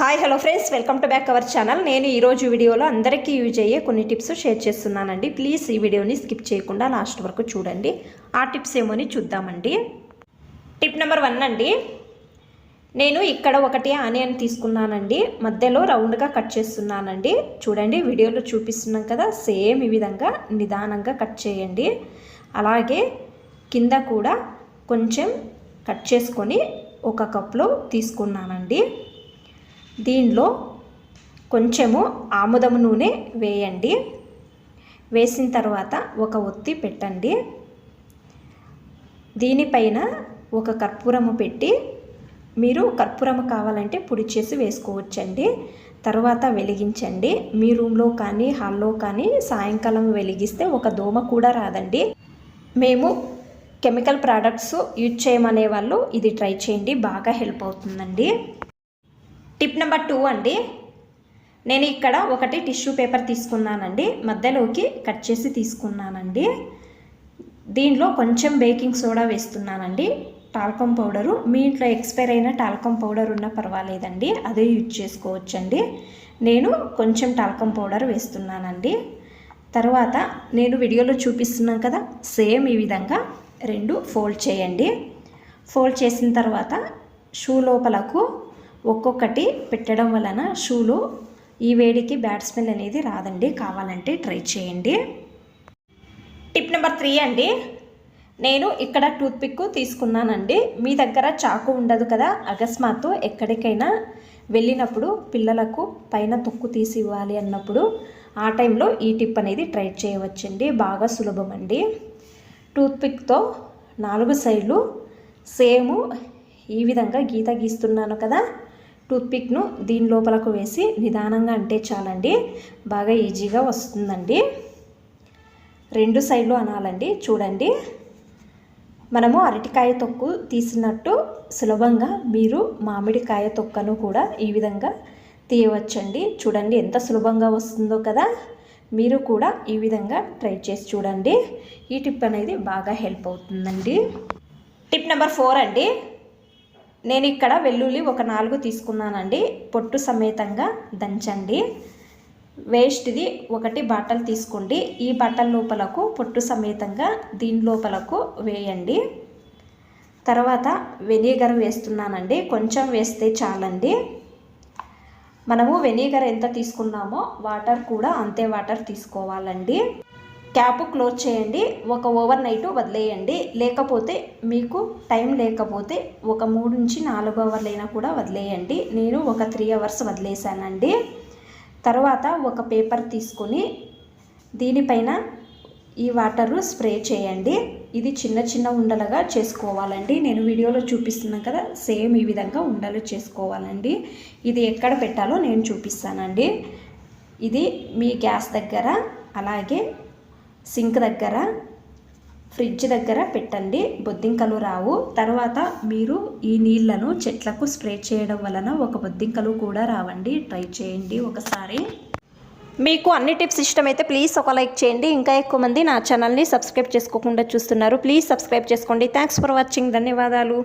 Hi hello friends welcome to back our channel నేను ఈరోజు వీడియోలో అందరికీ యూజ్ అయ్యే కొన్ని టిప్స్ షేర్ చేస్తున్నానండి. ప్లీజ్ ఈ వీడియోని స్కిప్ చేయకుండా లాస్ట్ వరకు చూడండి. ఆ టిప్స్ ఏమోని చూద్దామండి. టిప్ నెంబర్ వన్ అండి. నేను ఇక్కడ ఒకటి ఆనియన్ తీసుకున్నానండి. మధ్యలో రౌండ్గా కట్ చేస్తున్నానండి. చూడండి వీడియోలో చూపిస్తున్నాం కదా. సేమ్ ఈ విధంగా నిదానంగా కట్ చేయండి. అలాగే కింద కూడా కొంచెం కట్ చేసుకొని ఒక కప్లో తీసుకున్నానండి. దీనిలో కొంచెము ఆముదం నూనె వేయండి. వేసిన తర్వాత ఒక ఒత్తి పెట్టండి. దీనిపైన ఒక కర్పూరము పెట్టి మీరు కర్పూరము కావాలంటే పొడి చేసి వేసుకోవచ్చండి. తర్వాత వెలిగించండి. మీ రూమ్లో కానీ హాల్లో కానీ సాయంకాలం వెలిగిస్తే ఒక దోమ కూడా రాదండి. మేము కెమికల్ ప్రోడక్ట్స్ యూజ్ చేయమనే వాళ్ళు ఇది ట్రై చేయండి. బాగా హెల్ప్ అవుతుందండి. టిప్ నెంబర్ టూ అండి. నేను ఇక్కడ ఒకటి టిష్యూ పేపర్ తీసుకున్నానండి. మధ్యలోకి కట్ చేసి తీసుకున్నానండి. దీనిలో కొంచెం బేకింగ్ సోడా వేస్తున్నానండి. Talcum powder. మీ ఇంట్లో ఎక్స్పైర్ అయిన టాల్కమ్ పౌడర్ ఉన్నా పర్వాలేదండి. అదే యూజ్ చేసుకోవచ్చండి. నేను కొంచెం టాల్కమ్ పౌడర్ వేస్తున్నానండి. తర్వాత నేను వీడియోలో చూపిస్తున్నాను కదా సేమ్ ఈ విధంగా రెండు ఫోల్డ్ చేయండి. ఫోల్డ్ చేసిన తర్వాత షూ లోపలకు ఒక్కొక్కటి పెట్టడం వలన షూలో ఈ వేడికి బ్యాడ్ స్మెల్ అనేది రాదండి. కావాలంటే ట్రై చేయండి. టిప్ నెంబర్ త్రీ అండి. నేను ఇక్కడ టూత్పిక్ తీసుకున్నానండి. మీ దగ్గర చాకు ఉండదు కదా. అకస్మాత్తు ఎక్కడికైనా వెళ్ళినప్పుడు పిల్లలకు పైన తొక్కు తీసి ఇవ్వాలి అన్నప్పుడు ఆ టైంలో ఈ టిప్ అనేది ట్రై చేయవచ్చండి. బాగా సులభం అండి టూత్పిక్తో నాలుగు సైడ్లు సేమ్ ఈ విధంగా గీత గీస్తున్నాను కదా. టూత్పిక్ను దీని లోపలకు వేసి నిదానంగా అంటే చాలండి. బాగా ఈజీగా వస్తుందండి. రెండు సైడ్లు అనాలండి. చూడండి. మనము అరటికాయ తొక్కు తీసినట్టు సులభంగా మీరు మామిడికాయ తొక్కను కూడా ఈ విధంగా తీయవచ్చండి. చూడండి ఎంత సులభంగా వస్తుందో కదా. మీరు కూడా ఈ విధంగా ట్రై చేసి చూడండి. ఈ టిప్ అనేది బాగా హెల్ప్ అవుతుందండి. టిప్ నెంబర్ ఫోర్ అండి. నేను ఇక్కడ వెల్లుల్లి ఒక నాలుగు తీసుకున్నానండి. పొట్టు సమేతంగా దంచండి. వేస్ట్ది ఒకటి బట్టలు తీసుకోండి. ఈ బట్టల లోపలకు పొట్టు సమేతంగా దీని లోపలకు వేయండి. తర్వాత వెనిగర్ వేస్తున్నానండి. కొంచెం వేస్తే చాలండి. మనము వెనిగర్ ఎంత తీసుకున్నామో వాటర్ కూడా అంతే వాటర్ తీసుకోవాలండి. క్యాప్ క్లోజ్ చేయండి ఒక ఓవర్ నైట్ వదిలేయండి. లేకపోతే మీకు టైం లేకపోతే ఒక మూడు నుంచి నాలుగు అవర్లైనా కూడా వదిలేయండి. నేను ఒక త్రీ అవర్స్ వదిలేసానండి తర్వాత ఒక పేపర్ తీసుకొని దీనిపైన ఈ వాటరు స్ప్రే చేయండి. ఇది చిన్న చిన్న ఉండలుగా చేసుకోవాలండి. నేను వీడియోలో చూపిస్తున్నాను కదా సేమ్ ఈ విధంగా ఉండలు చేసుకోవాలండి. ఇది ఎక్కడ పెట్టాలో నేను చూపిస్తానండి. ఇది మీ గ్యాస్ దగ్గర అలాగే సింక్ దగ్గర ఫ్రిడ్జ్ దగ్గర పెట్టండి. బొద్దింకలు రావు. తర్వాత మీరు ఈ నీళ్ళను చెట్లకు స్ప్రే చేయడం వలన ఒక బొద్దింకలు కూడా రావండి. ట్రై చేయండి ఒకసారి. మీకు అన్ని టిప్స్ ఇష్టమైతే ప్లీజ్ ఒక లైక్ చేయండి. ఇంకా ఎక్కువ మంది నా ఛానల్ని సబ్స్క్రైబ్ చేసుకోకుండా చూస్తున్నారు. ప్లీజ్ సబ్స్క్రైబ్ చేసుకోండి. Thanks for watching. ధన్యవాదాలు.